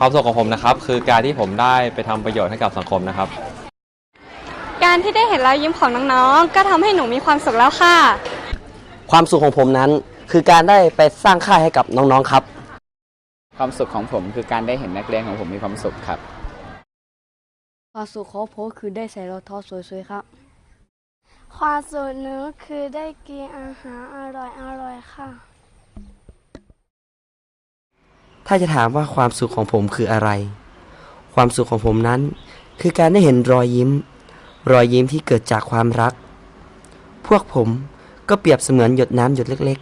ความสุขของผมนะครับคือการที่ผมได้ไปทำประโยชน์ให้กับสังคมนะครับ การที่ได้เห็นรอยยิ้มของน้องๆ ก็ทำให้หนูมีความสุขแล้วค่ะ ความสุขของผมนั้น คือการได้ไปสร้างค่ายให้กับน้องๆครับ ความสุขของผมคือการได้เห็นนักเรียนของผมมีความสุขครับ ความสุขของผมคือได้ใส่รองเท้าสวยๆครับ ความสุขหนูคือได้กินอาหารอร่อยอร่อยๆค่ะ ถ้าจะถามว่าความสุขของผมคืออะไร ความสุขของผมนั้น คือการได้เห็นรอยยิ้ม รอยยิ้มที่เกิดจากความรัก พวกผมก็เปรียบเสมือนหยดน้ำหยดเล็ก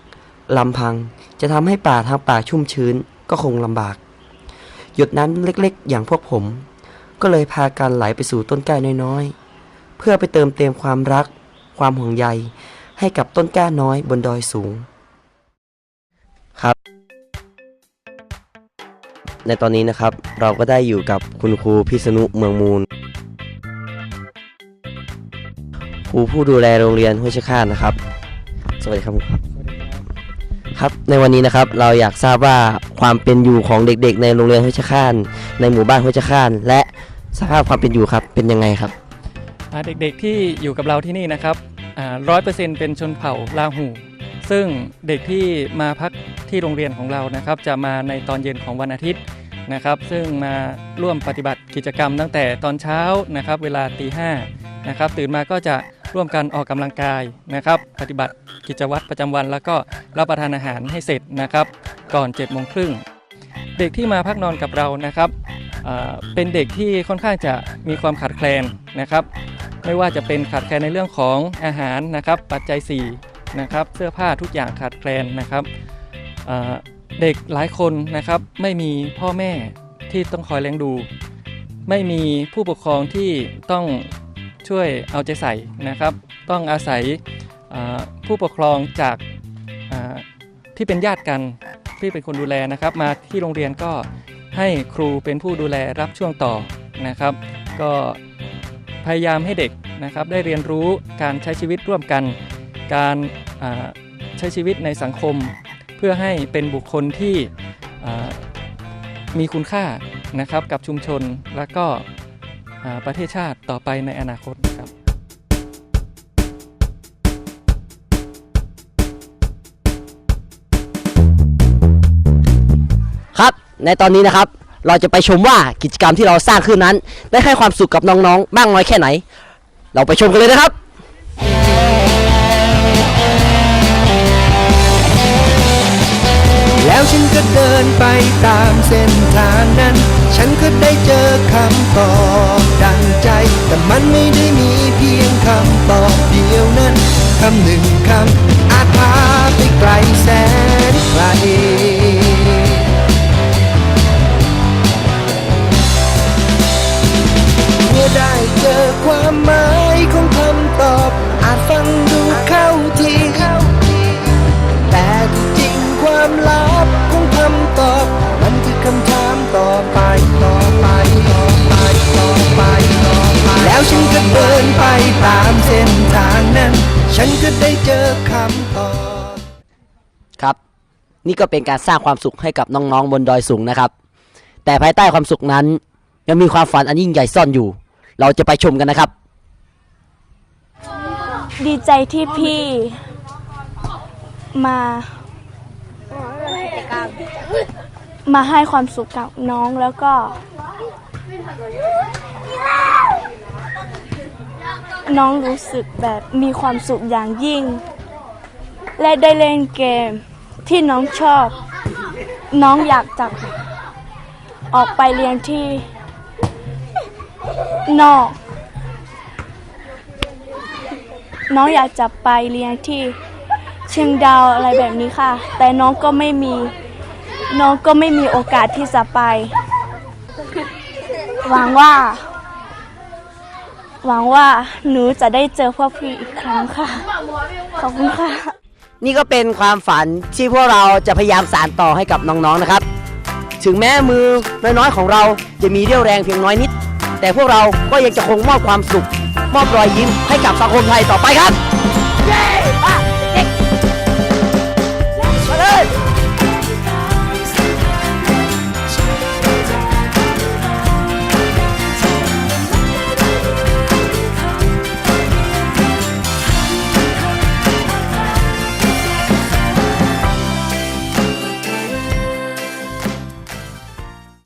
ๆลำพังจะทำให้ป่าทางป่าชุ่มชื้นก็คงลำบาก หยดน้ำเล็กๆ อย่างพวกผม ก็เลยพากันไหลไปสู่ต้นกล้าน้อยๆ เพื่อไปเติมเต็มความรัก ความห่วงใยให้กับต้นกล้าน้อยบนดอยสูง ในตอนนี้นะครับ เราก็ได้อยู่กับคุณครูพิษณุเมืองมูลครูผู้ดูแลโรงเรียนห้วยชะข้านนะครับ สวัสดีครับครับ ครับในวันนี้นะครับเราอยากทราบว่าความเป็นอยู่ของเด็กๆ ในโรงเรียนห้วยชะข้านในหมู่บ้านห้วยชะข้านและสภาพความเป็นอยู่ครับเป็นยังไงครับเด็กๆที่อยู่กับเราที่นี่นะครับร้อยเปอร์เซ็นต์เป็นชนเผ่าลาหู ซึ่งเด็กที่มาพักที่โรงเรียนของเรานะครับ จะมาในตอนเย็นของวันอาทิตย์นะครับ ซึ่งมาร่วมปฏิบัติกิจกรรมตั้งแต่ตอนเช้านะครับ เวลาตีห้านะครับ ตื่นมาก็จะร่วมกันออกกำลังกายนะครับ ปฏิบัติกิจวัตรประจำวัน แล้วก็รับประทานอาหารให้เสร็จนะครับ ก่อน7จ็ดโมงครึ่งเด็กที่มาพักนอนกับเรานะครับเป็นเด็กที่ค่อนข้างจะมีความขาดแคลนนะครับ ไม่ว่าจะเป็นขาดแคลนในเรื่องของอาหารนะครับ ปัจจัย4 นะครับเสื้อผ้าทุกอย่างขาดแคลนนะครับเด็กหลายคนนะครับไม่มีพ่อแม่ที่ต้องคอยเลี้ยงดู ไม่มีผู้ปกครองที่ต้องช่วยเอาใจใส่นะครับ ต้องอาศัยผู้ปกครองจากที่เป็นญาติกันที่เป็นคนดูแลนะครับ มาที่โรงเรียนก็ให้ครูเป็นผู้ดูแลรับช่วงต่อนะครับ ก็พยายามให้เด็กนะครับได้เรียนรู้การใช้ชีวิตร่วมกัน การใช้ชีวิตในสังคม เพื่อให้เป็นบุคคลที่มีคุณค่านะครับกับชุมชนและก็ประเทศชาติต่อไปในอนาคตครับครับ ในตอนนี้นะครับ เราจะไปชมว่ากิจกรรมที่เราสร้างขึ้นนั้น ได้ให้ความสุขกับน้องๆมากน้อยแค่ไหน เราไปชมกันเลยนะครับ นก็เดินไปตามเส้นทางนั้น ฉันก็ได้เจอคำตอบดังใจ แต่มันไม่ได้มีเพียงคำตอบเดียวนั้นคำหนึ่งคำอาจพาไปไกลแสนไกล นไปตามเส้นทางนั้น ฉันก็ได้เจอคำตอบครับ นี่ก็เป็นการสร้างความสุขให้กับน้องๆบนดอยสูงนะครับ แต่ภายใต้ความสุขนั้น ยังมีความฝันอันยิ่งใหญ่ซ่อนอยู่ เราจะไปชมกันนะครับ ดีใจที่พี่มา มาให้ความสุขกับน้องแล้วก็ น้องรู้สึกแบบมีความสุขอย่างยิ่ง และได้เล่นเกมที่น้องชอบ น้องอยากจะออกไปเรียนที่นอก น้องอยากจะไปเรียนที่เชียงดาวอะไรแบบนี้ค่ะ แต่น้องก็ไม่มี น้องก็ไม่มีโอกาสที่จะไป หวังว่า หวังว่าหนูจะได้เจอพ่อพี่อีกครั้งค่ะ ขอบคุณค่ะ นี่ก็เป็นความฝันที่พวกเราจะพยายามสานต่อให้กับน้องๆนะครับ ถึงแม้มือน้อยๆของเราจะมีเรี่ยวแรงเพียงน้อยนิด แต่พวกเราก็ยังจะคงมอบความสุข มอบรอยยิ้มให้กับสังคมไทยต่อไปครับ